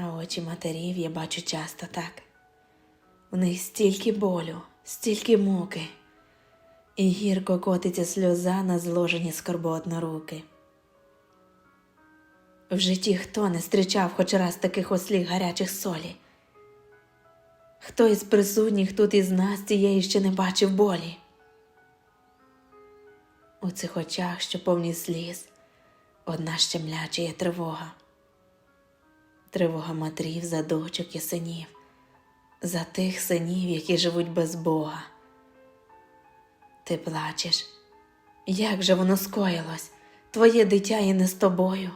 А очі матерів я бачу часто так. У них стільки болю, стільки муки, і гірко котиться сльоза на зложені скорботно руки. В житті хто не зустрічав хоч раз таких ослів гарячих солі? Хто із присутніх тут із нас цієї ще не бачив болі? У цих очах, що повні сліз, одна щемляча є тривога. Тривога матрів за дочок і синів, за тих синів, які живуть без Бога. Ти плачеш, як же воно скоїлось, твоє дитя і не з тобою,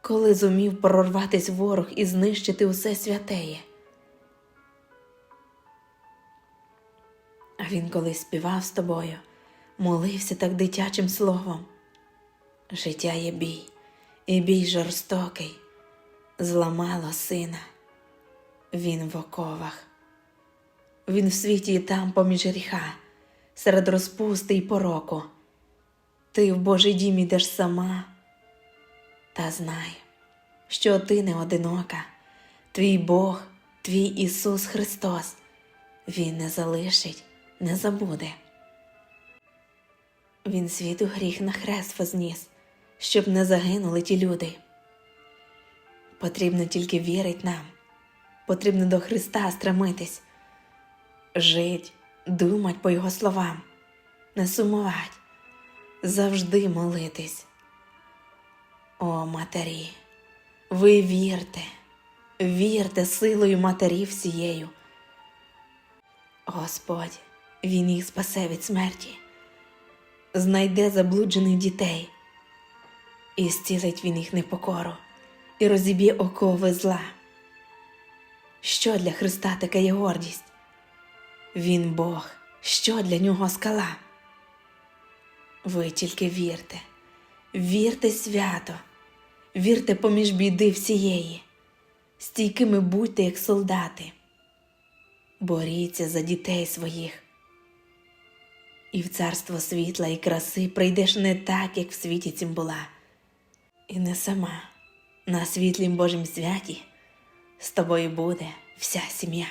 коли зумів прорватись ворог і знищити усе святеє. А він колись співав з тобою, молився так дитячим словом. Життя є бій, і бій жорстокий, зламало сина. Він в оковах. Він в світі і там поміж гріха, серед розпусти й пороку. Ти в Божий дім ідеш сама, та знай, що ти не одинока, твій Бог, твій Ісус Христос, Він не залишить, не забуде. Він світу гріх на хрест возніс, щоб не загинули ті люди. Потрібно тільки вірить нам, потрібно до Христа стремитись, жить, думать по Його словам, не сумувать, завжди молитись. О, матері, ви вірте, вірте силою матері всією. Господь, Він їх спасе від смерті, знайде заблуджених дітей, і зцілить він їх непокору, і розіб'є окови зла. Що для Христа таке є гордість? Він Бог, що для нього скала? Ви тільки вірте, вірте свято, вірте поміж біди всієї, стійкими будьте, як солдати, боріться за дітей своїх. І в царство світла і краси прийдеш не так, як в світі цім була, і не сама на світлім Божім святі з тобою буде вся сім'я.